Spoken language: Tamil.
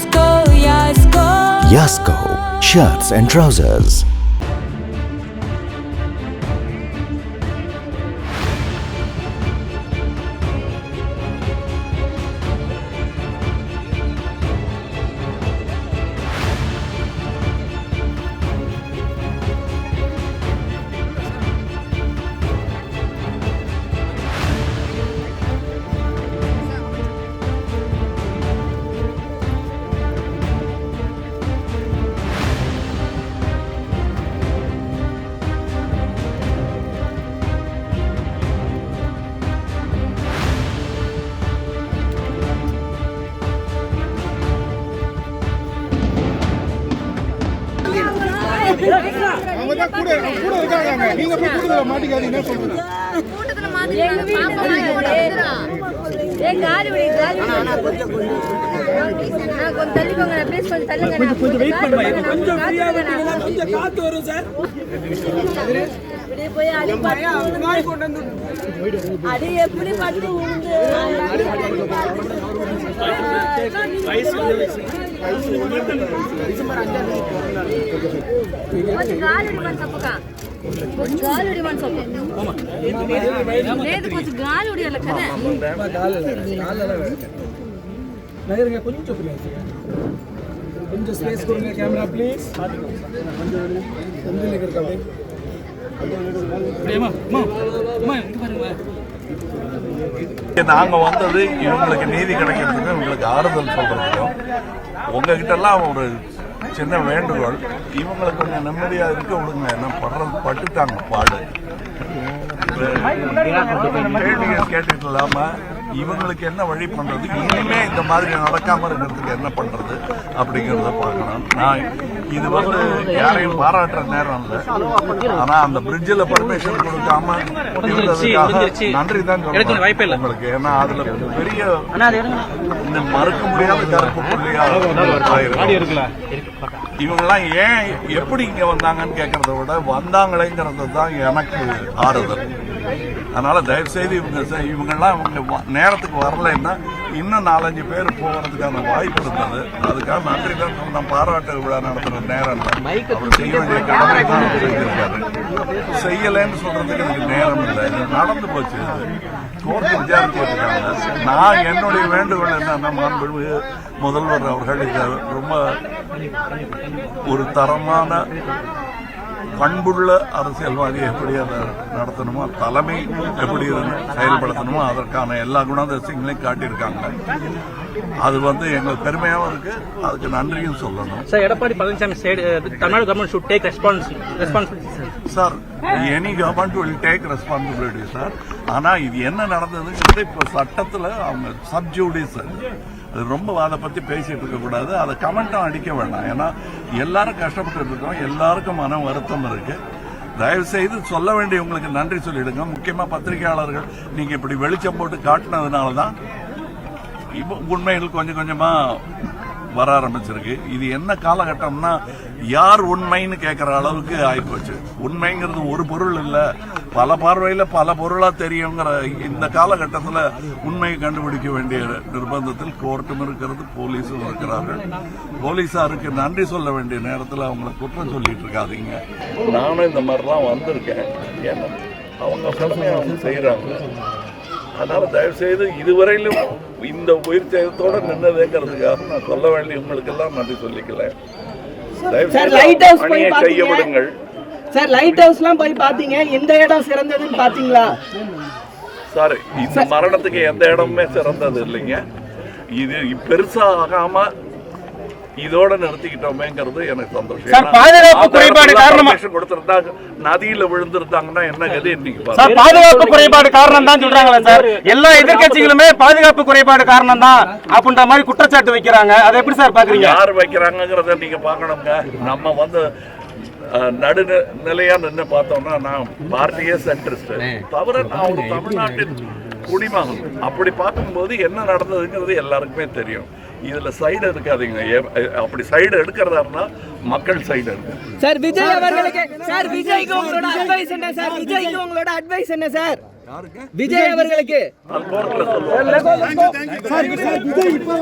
Yasko, Yasko. Yasko shirts and trousers. கூட கூட இருக்காங்க. நீங்க போய் கூட்டத்துல மாட்டிக்காதீங்கன்னு சொல்றேன் கூட்டத்துல மாத்திக்கலாம் பாப்பா ஏன் காலி விடி காலி கொஞ்சம் கொஞ்சம். தள்ளிக்கோங்க. ப்ளீஸ் கொஞ்சம் தள்ளுங்க. கொஞ்சம் கொஞ்சம் வெயிட் பண்ணுங்க. கொஞ்சம் ஃப்ரீயா விடுங்க கொஞ்சம் காத்து வரும் சார் இப்படியே போய் அடி பட்டு அடி எப்படி பட்டு உண்டு కొంచెం గాలి మన తప్పక కొంచెం గాలి ఉడి మన తప్ప లేదు కొంచెం గాలి ఉడియాలి కదా நகருங்க கொஞ்சம் பிளேஸ் கொஞ்சம் ஸ்பேஸ் கொடுங்க கேமரா ப்ளீஸ் தந்தியில் இருக்கா நாங்க வந்தது இவங்களுக்கு நீதி கிடைக்கிறதுக்கு இவங்களுக்கு ஆறுதல் சொல்றதுக்கும் உங்ககிட்ட எல்லாம் ஒரு சின்ன வேண்டுகோள். இவங்களுக்கு கொஞ்சம் நிம்மதியா இருக்க விடுங்க என்ன படுறது பட்டுட்டாங்க பாடு. கேள்விகள் கேட்டுட்டு இல்லாம இவங்களுக்கு என்ன வழி பண்றது? இனிமே இந்த மாதிரி நடக்காம இருக்கிறதுக்கு என்ன பண்றது அப்படிங்கறத பார்க்கணும் நான் இது வந்து யாரையும் பாராட்டுற நேரம் இல்ல. ஆனா அந்த பிரிட்ஜில் பர்மிஷன் கொடுக்காம இருந்ததுக்காக நன்றி தான் சொல்றேன் உங்களுக்கு. ஏன்னா அதுல பெரிய இந்த மறுக்க முடியாத கருப்பு புள்ளியா. இவங்கெல்லாம் ஏன் எப்படி இங்க வந்தாங்கன்னு கேட்கறத விட வந்தாங்களேங்கிறது தான் எனக்கு ஆறுதல். அதனால தயவு செய்து இவங்க இவங்கெல்லாம் இவங்க நேரத்துக்கு வரலைன்னா இன்னும் நாலஞ்சு பேர் போகிறதுக்கான வாய்ப்பு இருந்தது. அதுக்காக நன்றி தான் சொன்ன பாராட்டு விழா நடத்துற நேரம் அவர் செய்ய வேண்டிய கடமை தான் செஞ்சிருக்காரு செய்யலைன்னு சொல்றதுக்கு எனக்கு நேரம் இல்லை. நடந்து போச்சு கோர்ட்டு விசாரிச்சு வச்சிருக்காங்க நான் என்னுடைய வேண்டுகோள் என்னன்னா மாண்புமிகு முதல்வர் அவர்கள் இதை ரொம்ப ஒரு தரமான பண்புள்ள அரசியல்வாதி எப்படி அதை நடத்தணுமோ தலைமை எப்படி செயல்படுத்தணுமோ அதற்கான எல்லா குணாதிசயங்களையும் காட்டியிருக்காங்க அது வந்து எங்களுக்கு பெருமையாகவும் இருக்கு அதுக்கு நன்றியும் சொல்லணும் government should take respons- responsibility. sir. Sir any government will take responsibility sir ஆனா இது என்ன நடந்ததுங்கிறது இப்போ சட்டத்துல அவங்க சப்ஜூடிஸ் ரொம்ப அதை பற்றி பேசிகிட்டு இருக்கக்கூடாது அதை கமெண்ட்டும் அடிக்க வேண்டாம் ஏன்னா எல்லாரும் கஷ்டப்பட்டு இருக்கோம். எல்லாருக்கும் மன வருத்தம் இருக்கு. தயவு செய்து சொல்ல வேண்டியவங்களுக்கு நன்றி சொல்லிடுங்க. முக்கியமாக பத்திரிகையாளர்கள் நீங்கள் இப்படி வெளிச்சம் போட்டு காட்டினதுனால தான் இப்போ உண்மைகள் கொஞ்சம் கொஞ்சமாக வர ஆரம்பிச்சிருக்கு. இது என்ன காலகட்டம்னா யார் உண்மைன்னு கேட்குற அளவுக்கு ஆகிப்போச்சு உண்மைங்கிறது ஒரு பொருள் இல்லை. பல பார்வையில் பல பொருளாக தெரியுங்கிற இந்த காலகட்டத்தில் உண்மையை கண்டுபிடிக்க வேண்டிய நிர்பந்தத்தில் கோர்ட்டும் இருக்கிறது போலீஸும் இருக்கிறார்கள். போலீஸாருக்கு நன்றி சொல்ல வேண்டிய நேரத்தில் அவங்கள குற்றம் சொல்லிட்டு இருக்காதீங்க. நானும் இந்த மாதிரிலாம் வந்திருக்கேன். ஏன்னா அவங்க அவங்க செய்கிறாங்க அதனால தயவு செய்து இதுவரையிலும் இந்த உயிர் சேதத்தோட நின்னதுங்கிறதுக்காக நான் சொல்ல வேண்டிய உங்களுக்கு எல்லாம் நன்றி சொல்லிக்கல தயவு சார், செய்து light house போய் பணியை செய்ய பாத்தீங்க? விடுங்கள். சார் லைட் ஹவுஸ்லாம் போய் பாத்தீங்க எந்த இடம் சிறந்ததுன்னு பாத்தீங்களா சார் இந்த மரணத்துக்கு எந்த இடமுமே சிறந்தது இல்லைங்க. இது பெருசா ஆகாம இதோட நிறுத்திக்கிட்டோமேங்கிறது எனக்கு சந்தோஷம். சார், பாதுகாப்பு குறைபாடு காரணமா- கொடுத்திருந்தாங்க நதியில விழுந்திருந்தாங்கன்னா என்ன கதை இன்னைக்கு சார் பாதுகாப்பு குறைபாடு காரணம் தான் சொல்றாங்களே சார். எல்லா எதிர்க்கட்சிகளுமே பாதுகாப்பு குறைபாடு காரணம் தான் அப்படின்ற மாதிரி குற்றச்சாட்டு வைக்கிறாங்க. அதை எப்படி சார் பாக்குறீங்க யார் வைக்கிறாங்கிறத நீங்க பார்க்கணுங்க. நம்ம வந்து அஹ், நடுநிலை நிலையா நின்று பார்த்தோம்னா நான் பார்ட்டியே சென்ட்ரிஸ்ட் தவிர நான் ஒரு தமிழ்நாட்டின் குடிமகன். அப்படி பார்க்கும்போது என்ன நடந்ததுங்கிறது எல்லாருக்குமே தெரியும். இதுல சைடு எடுக்காதீங்க. அப்படி சைடு எடுக்கிறதா இருந்தா மக்கள் சைடு எடுங்க. சார் விஜய் அவர்களுக்கு சார் விஜய்க்கு உங்களோட அட்வைஸ் என்ன சார்? விஜய்க்கு உங்களோட அட்வைஸ் என்ன சார்? விஜய் அவர்களுக்கு. அது கோர்ட்ல சொல்லுவாங்க சார் விஜய் இப்போ